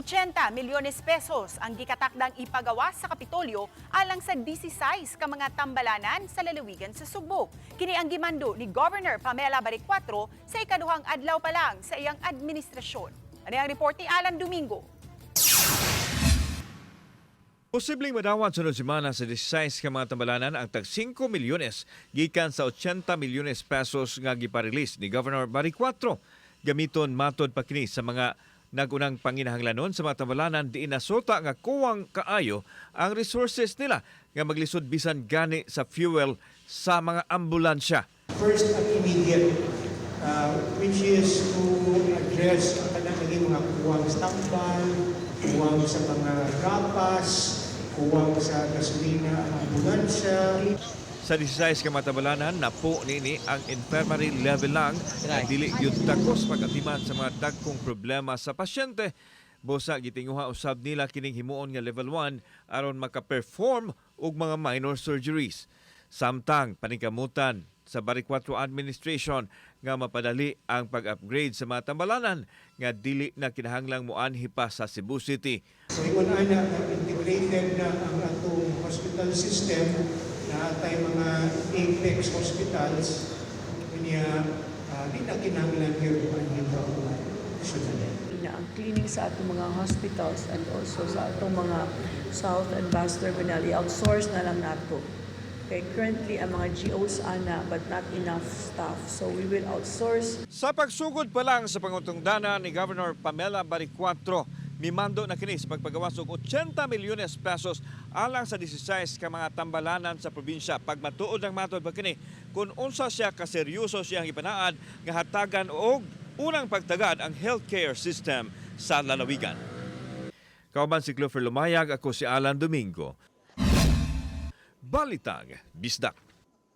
80 milyones pesos ang gikatakdang ipagawa sa Kapitolyo alang sa 16 ka mga tambalanan sa lalawigan sa Sugbo. Kini ang gimando ni Governor Pamela Baricuatro sa ikaduhang adlaw pa lang sa iyang administrasyon. Ano ang report ni Alan Domingo? Posibleng madawat sunod semana sa 16 ka mga tambalanan ang tag 5 milyones gikan sa 80 milyones pesos nga giparilis ni Governor Baricuatro. Gamiton matod pa kini sa mga nagunang panginahanglanon sa mga tambalanan di nasota nga kuwang kaayo ang resources nila nga maglisod bisan gani sa fuel sa mga ambulansya. First at immediate, uh, which is to address ang mga kuwang standby, kuwang sa mga gapas, kuwang sa gasolina ang ambulansya. Sa 16 ka matabalanan, napo nini ang infirmary level lang na dili gyud takos pagatiman sa mga dagkong problema sa pasyente. Bosa gitinguha usab nila kining himuon nga level 1 aron maka-perform og mga minor surgeries. Samtang paningkamutan sa Baricuatro administration nga mapadali ang pag-upgrade sa mga tambalanan nga dili na kinahanglang muanhi pa sa Cebu City. So ana na integrated na ang atong hospital system na atay mga apex hospitals kanya uh, di na kinahanglan gyud ang hitaw na ang cleaning sa atong mga hospitals and also sa atong mga South and Bastard Benali, outsource na lang nato. Okay, currently, ang mga GOs ana, but not enough staff. So we will outsource Sa pagsugod pa lang sa pangutungdana ni Governor Pamela Baricuatro, mimando na kini pagpagawas og 80 milyones pesos alang sa 16 ka mga tambalanan sa probinsya. Pag matuod ang matod pa kini, kung unsa siya kaseryoso siyang ipanaad nga hatagan og unang pagtagad ang healthcare system sa lalawigan. Kauban si Clover Lumayag, ako si Alan Domingo. Balitang Bisdak.